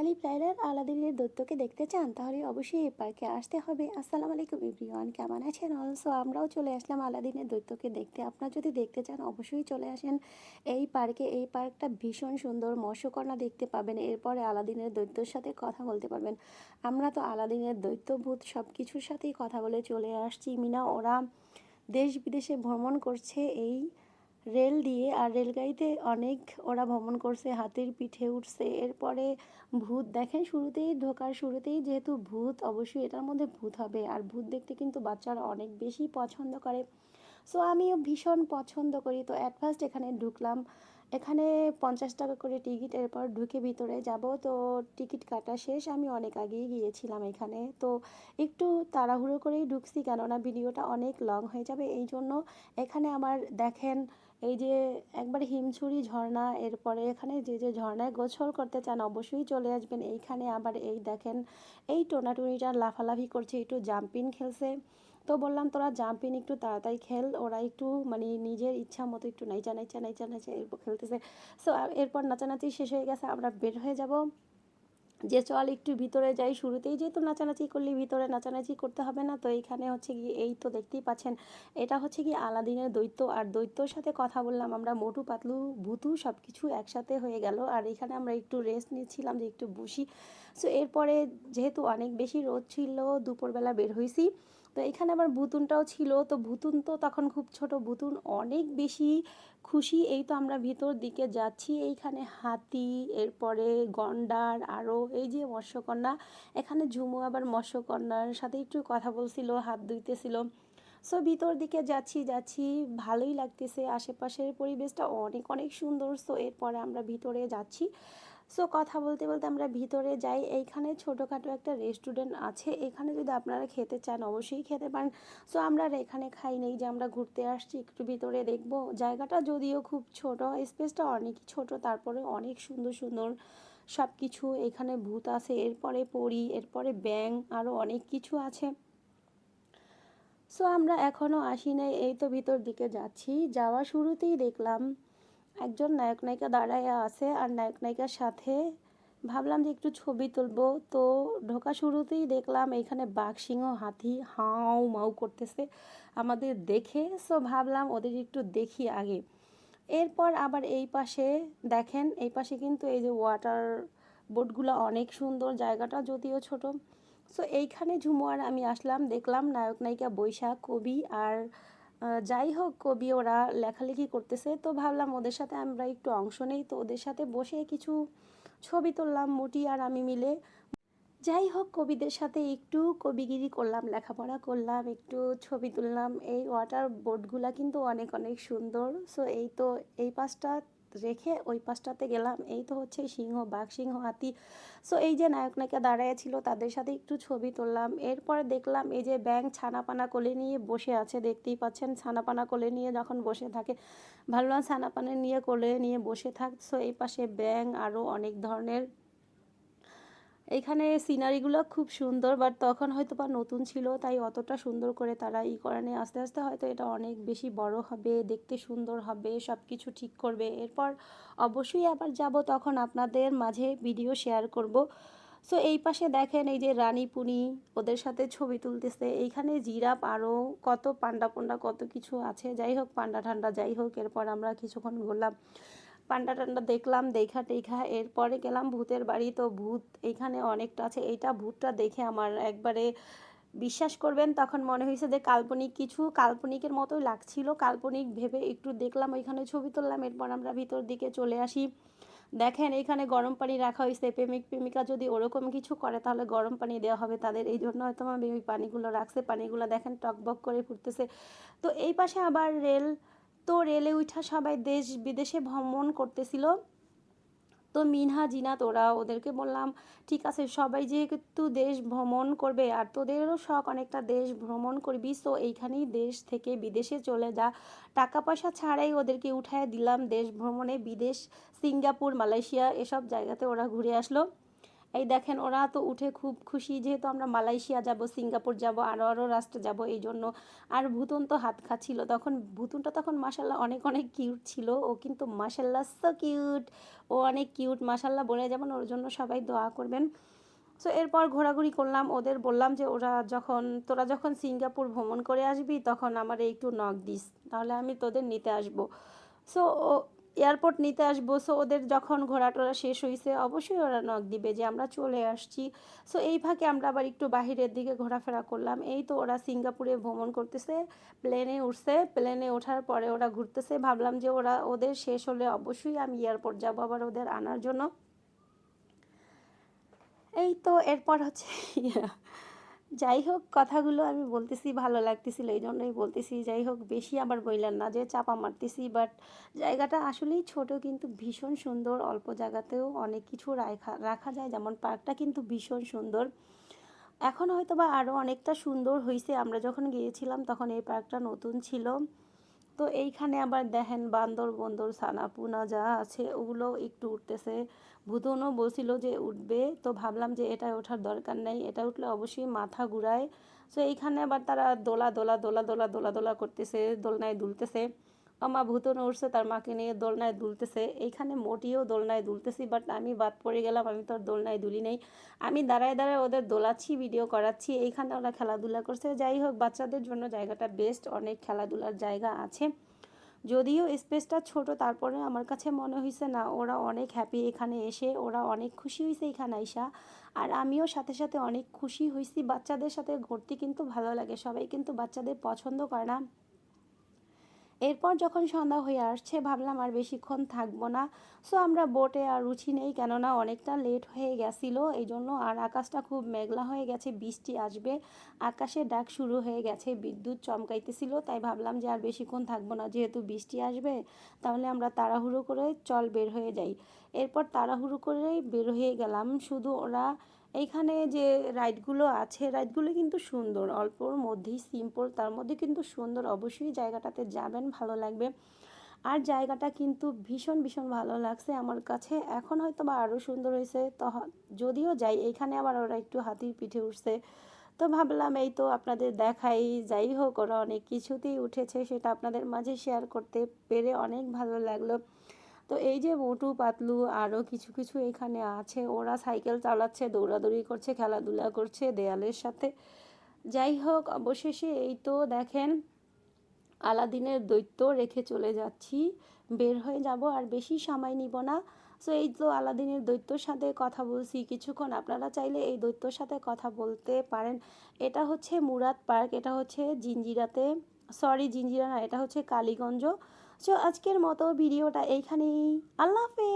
আলিফ লাইলার আলাদিনের দৈত্যকে দেখতে চান, তাহলে অবশ্যই এই পার্কে আসতে হবে। আসসালামু আলাইকুম এভরিওয়ান, কেমন আছেন? অলসো আমরাও চলে আসলাম আলাদিনের দৈত্যকে দেখতে। আপনারা যদি দেখতে চান, অবশ্যই চলে আসেন। এই পার্কে, এই পার্কটা ভীষণ সুন্দর, মৎস্যকন্যা দেখতে পাবেন। এরপরে আলাদিনের দৈত্যর সাথে কথা বলতে পারবেন। আমরা তো আলাদিনের দৈত্য ভূত সব কিছুর সাথেই কথা বলে চলে আসছি। মিনা, ওরা দেশ বিদেশে ভ্রমণ করছে। এই রেল দিয়ে আর রেলগাড়িতে অনেক ওরা ভ্রমণ করছে, হাতির পিঠে উঠছে। এরপরে ভূত, দেখেন শুরুতেই, ঢোকার শুরুতেই যেহেতু ভূত, অবশ্যই এটার মধ্যে ভূত হবে। আর ভূত দেখতে কিন্তু বাচ্চারা অনেক বেশি পছন্দ করে। সো আমিও ভীষণ পছন্দ করি। তো অ্যাট ফার্স্ট এখানে ঢুকলাম। এখানে পঞ্চাশ টাকা করে টিকিট, এরপর ঢুকে ভিতরে যাব। তো টিকিট কাটা শেষ। আমি অনেক আগেই গিয়েছিলাম এখানে। তো একটু তাড়াহুড়ো করেই ঢুকছি, কেননা ভিডিওটা অনেক লং হয়ে যাবে। এই জন্য এখানে আমার দেখেন এই যে একবার হিমছুরি, ঝর্ণা, এরপরে এখানে যে যে ঝর্ণায় গোসল করতে চান অবশ্যই চলে আসবেন। এইখানে আবার এই দেখেন, এই টোনাটুনিটা লাফালাফি করছে, একটু জাম্পিং খেলছে। তো বললাম, তোরা জাম্পিং একটু তাড়াতাড়ি খেল, ওরা একটু মানে নিজের ইচ্ছা মতো একটু নাইচা নাইচা নাইচা নাইচা এরপর খেলতেছে। সো এরপর নাচানাচি শেষ হয়ে গেছে, আমরা বের হয়ে যাব। যে চল একটু ভিতরে যাই, শুরুতেই যেহেতু নাচানাচি করলে, ভিতরে নাচানাচি করতে হবে না। তো এইখানে হচ্ছে কি এই তো দেখতেই পাচ্ছেন, এটা হচ্ছে কি আলাদিনের দৈত্য। আর দৈত্যর সাথে কথা বললাম আমরা, মোটু, পাতলু, ভুতু সব কিছু একসাথে হয়ে গেল। আর এখানে আমরা একটু রেস্ট নিচ্ছিলাম যে একটু বসি। সো এরপরে যেহেতু অনেক বেশি রোদ ছিল, দুপুরবেলা বের হয়েছি তো এখানে আবার ভুতুনটাও ছিল। তো ভুতুন তো তখন খুব ছোট, ভুতুন অনেক বেশি খুশি, এই তো আমরা ভিতর দিকে যাচ্ছি। এইখানে হাতি, এরপরে গন্ডার আরও এই যে মৎস্যকন্যা, এখানে ঝুমু আবার মৎস্যকন্যার সাথে একটু কথা বলছিল, হাত ধুইতেছিল। সো ভিতর দিকে যাচ্ছি যাচ্ছি, ভালোই লাগতেছে। আশেপাশের পরিবেশটা অনেক অনেক সুন্দর। সো এরপরে আমরা ভিতরে যাচ্ছি। সো কথা বলতে বলতে আমরা ভিতরে যাই। এইখানে ছোটোখাটো একটা রেস্টুরেন্ট আছে। এখানে যদি আপনারা খেতে চান, অবশ্যই খেতে পারেন। সো আমরা আর এখানে খাই নেই যে আমরা ঘুরতে আসছি, একটু ভিতরে দেখব। জায়গাটা যদিও খুব ছোট স্পেসটা অনেকই ছোট তারপরে অনেক সুন্দর সুন্দর সব কিছু এখানে ভূত আছে, এরপরে পরি, এরপরে ব্যাং আরও অনেক কিছু আছে। সো আমরা এখনও আসি নাই, এই তো ভিতর দিকে যাচ্ছি। যাওয়া শুরুতেই দেখলাম একজন নায়ক নায়িকা দাঁড়ায় আছে আর নায়ক নায়িকার সাথে ভাবলাম যে একটু ছবি তুলবো। তো ঢোকা শুরুতেই দেখলাম এখানে বাঘ সিংহ, হাতি হাউ মাউ করতেছে আমাদের দেখে। সো ভাবলাম ওদের একটু দেখি আগে। এরপর আবার এই পাশে দেখেন, এই পাশে কিন্তু এই যে ওয়াটার বোটগুলো অনেক সুন্দর, জায়গাটা যদিও ছোট। সো এইখানে ঝুমুয়ার আমি আসলাম, দেখলাম নায়ক নায়িকা বৈশাখ, কবি আর যাই হোক কবি ওরা লেখালেখি করতেছে, তো ভাবলাম ওদের সাথে আমরা একটু অংশ নেই, তো ওদের সাথে বসে কিছু ছবি তুললাম মুটি আর আমি মিলে। যাই হোক কবিদের সাথে একটু কবিগিরি করলাম, লেখাপড়া করলাম, একটু ছবি তুললাম। এই ওয়াটার বোর্ডগুলা কিন্তু অনেক অনেক সুন্দর। সো এই তো এই পাশটা রেখে ওই পাশটাতে গেলাম। এই তো হচ্ছে সিংহ, বাঘ, সিংহ, হাতি। সো এই যে নায়ক নায়িকা দাঁড়ায় ছিল, তাদের সাথে একটু ছবি তুললাম। এরপরে দেখলাম এই যে ব্যাং ছানাপানা কোলে নিয়ে বসে আছে, দেখতেই পাচ্ছেন ছানাপানা কোলে নিয়ে যখন বসে থাকে। ভালো ছানাপানা নিয়ে কোলে নিয়ে বসে থাক। সো এই পাশে ব্যাং আরও অনেক ধরনের এখানে সিনারিগুলো খুব সুন্দর বাট তখন হয়তো বা নতুন ছিল, তাই অতটা সুন্দর করে তারা ই করে নেই আস্তে আস্তে হয়তো এটা অনেক বেশি বড় হবে, দেখতে সুন্দর হবে সব কিছু ঠিক করবে। এরপর অবশ্যই আবার যাব, তখন আপনাদের মাঝে ভিডিও শেয়ার করব। সো এই পাশে দেখেন এই যে রানী রানীপুনি ওদের সাথে ছবি তুলতেছে। এইখানে জিরাপ আরও কত পান্ডা পান্ডা কত কিছু আছে। যাই হোক পান্ডা ঠান্ডা যাই হোক, এরপর আমরা কিছুক্ষণ ঘুরলাম। পান্ডা টান্ডা দেখলাম, দেখা টেখা, এরপরে গেলাম ভূতের বাড়ি। তো ভূত এইখানে অনেকটা আছে। এইটা ভূতটা দেখে আমার একবারে বিশ্বাস করবেন, তখন মনে হয়েছে যে কাল্পনিক কিছু, কাল্পনিকের মতোই লাগছিল। কাল্পনিক ভেবে একটু দেখলাম, ওইখানে ছবি তুললাম, এরপর আমরা ভিতর দিকে চলে আসি। দেখেন, এখানে গরম পানি রাখা হয়েছে। প্রেমিক, প্রেমিকা যদি ওরকম কিছু করে, তাহলে গরম পানি দেওয়া হবে তাদের। এই জন্য হয়তো আমি ওই পানিগুলো রাখছে। পানিগুলো দেখেন টকবক করে ফুটতেছে। তো এই পাশে আবার রেল তো রেলে উঠা সবাই দেশ বিদেশে ভ্রমণ করতেছিল। তো মিনহা, জিনা, তোরা, ওদেরকে বললাম, ঠিক আছে, সবাই যেহেতু দেশ ভ্রমণ করবে আর তোদেরও শখ অনেকটা দেশ ভ্রমণ করবি তো এইখানেই দেশ থেকে বিদেশে চলে যা। টাকা পয়সা ছাড়াই ওদেরকে উঠায় দিলাম দেশ ভ্রমণে। বিদেশ, সিঙ্গাপুর, মালয়েশিয়া, এসব জায়গাতে ওরা ঘুরে আসলো। এই দেখেন, ওরা তো উঠে খুব খুশি, যেহেতু আমরা মালয়েশিয়া যাব, সিঙ্গাপুর যাব আরও আরও রাষ্ট্রে যাব, এই জন্য। আর ভুতুন তো হাত খাচ্ছিল তখন। ভুতুনটা তখন মাসাল্লাহ অনেক অনেক কিউট ছিল। ও কিন্তু মাসাল্লাহ সো কিউট ও অনেক কিউট মাসাল্লাহ বলে যেমন, ওর জন্য সবাই দোয়া করবেন। সো এরপর ঘোরাঘুরি করলাম। ওদের বললাম যে, ওরা যখন, তোরা যখন সিঙ্গাপুর ভ্রমণ করে আসবি, তখন আমার একটু নখ দিস, তাহলে আমি তোদের নিতে আসব। সো এয়ারপোর্ট নিতে আসব। সো ওদের যখন ঘোরা টোরা শেষ হয়েছে অবশ্যই ওরা নখ দিবে যে আমরা চলে আসছি। সো এই ফাঁকে আমরা আবার একটু বাহিরের দিকে ঘোরাফেরা করলাম। এই তো ওরা সিঙ্গাপুরে ভ্রমণ করতেছে, প্লেনে উঠছে। প্লেনে ওঠার পরে ওরা ঘুরতেছে। ভাবলাম যে ওরা, ওদের শেষ হলে অবশ্যই আমি এয়ারপোর্ট যাব আবার ওদের আনার জন্য। এই তো, এরপর হচ্ছে যাই হোক কথাগুলো আমি বলতেছি, ভালো লাগতেছিল এই জন্যই বলতেছি যাই হোক বেশি আবার বইলেন না, যে চাপা মারতেছি বাট জায়গাটা আসলেই ছোট কিন্তু ভীষণ সুন্দর, অল্প জায়গাতেও অনেক কিছু রাখা রাখা যায়, যেমন পার্কটা কিন্তু ভীষণ সুন্দর। এখন হয়তো বা আরও অনেকটা সুন্দর হয়েছে আমরা যখন গিয়েছিলাম তখন এই পার্কটা নতুন ছিল। তো এইখানে আবার দেখেন বান্দর বন্দর সানা পুনা যা আছে ওগুলো একটু উঠতেছে। ভূতনও বলছিল যে উঠবে, তো ভাবলাম যে এটা ওঠার দরকার নেই। এটা উঠলে অবশ্যই মাথা ঘুরায়। তো এইখানে আবার তারা দোলা দোলা দোলা দোলা দোলা দোলা করতেছে, দোলনায় দুলতেছে। মা ভূতনও উঠছে তার মাকে নিয়ে দোলনায় দুলতেছে। এইখানে মোটিও দোলনায় দুলতেছি বাট আমি বাদ পড়ে গেলাম, আমি তো আর দোলনায় দুলি নেই। আমি দাঁড়ায় দাঁড়ায় ওদের দোলাচ্ছি ভিডিও করাচ্ছি। এইখানে ওরা খেলাধুলা করছে। যাই হোক, বাচ্চাদের জন্য জায়গাটা বেস্ট অনেক খেলাধুলার জায়গা আছে। যদিও স্পেসটা ছোট, তারপরে আমার কাছে মনে হয়েছে না, ওরা অনেক হ্যাপি এখানে এসে, ওরা অনেক খুশি হয়েছে এখানে আইসা। আর আমিও সাথে সাথে অনেক খুশি হয়েছি বাচ্চাদের সাথে ঘুরতে কিন্তু ভালো লাগে, সবাই কিন্তু বাচ্চাদের পছন্দ করে না। এরপর যখন সন্ধ্যা হয়ে আসছে, ভাবলাম আর বেশিক্ষণ থাকব না। সো আমরা বোটে আর রুচি নেই, কেননা অনেকটা লেট হয়ে গেছিল। এই জন্য আর আকাশটা খুব মেঘলা হয়ে গেছে, বৃষ্টি আসবে। আকাশে ডাক শুরু হয়ে গেছে, বিদ্যুৎ চমকাইতেছিল। তাই ভাবলাম যে আর বেশিক্ষণ থাকব না, যেহেতু বৃষ্টি আসবে, তাহলে আমরা তাড়াহুড়ো করে চল বের হয়ে যাই। এরপর তাড়াহুড়ো করেই বের হয়ে গেলাম। শুধু ওরা এইখানে যে রাইডগুলো আছে, রাইডগুলো কিন্তু সুন্দর। অল্পর মধ্যেই সিম্পল তার মধ্যে কিন্তু সুন্দর। অবশ্যই জায়গাটাতে যাবেন, ভালো লাগবে। আর জায়গাটা কিন্তু ভীষণ ভীষণ ভালো লাগছে আমার কাছে। এখন হয়তো বা আরও সুন্দর হয়েছে। তো যদিও যাই, এইখানে আবার ওরা একটু হাতির পিঠে উঠছে। তো ভাবলাম এই তো আপনাদের দেখাই। যাই হোক, ওরা অনেক কিছুতেই উঠেছে, সেটা আপনাদের মাঝে শেয়ার করতে পেরে অনেক ভালো লাগল। তো এই যে মোটু, পাতলু আরও কিছু কিছু এখানে আছে। ওরা সাইকেল চালাচ্ছে, দৌড়াদৌড়ি করছে, খেলাধুলা করছে দেয়ালের সাথে। যাই হোক, অবশেষে এই তো দেখেন, আলাদিনের দৈত্য রেখে চলে যাচ্ছি। বের হয়ে যাব, আর বেশি সময় নিব না। সো এই তো আলাদিনের দৈত্যর সাথে কথা বলছি কিছুক্ষণ। আপনারা চাইলে এই দৈত্যর সাথে কথা বলতে পারেন। এটা হচ্ছে মুরাদ পার্ক, এটা হচ্ছে জিঞ্জিরাতে সরি জিঞ্জিরা না, এটা হচ্ছে কালীগঞ্জ। সো আজকের মতো ভিডিওটা এইখানেই? আল্লাহ হাফেজ।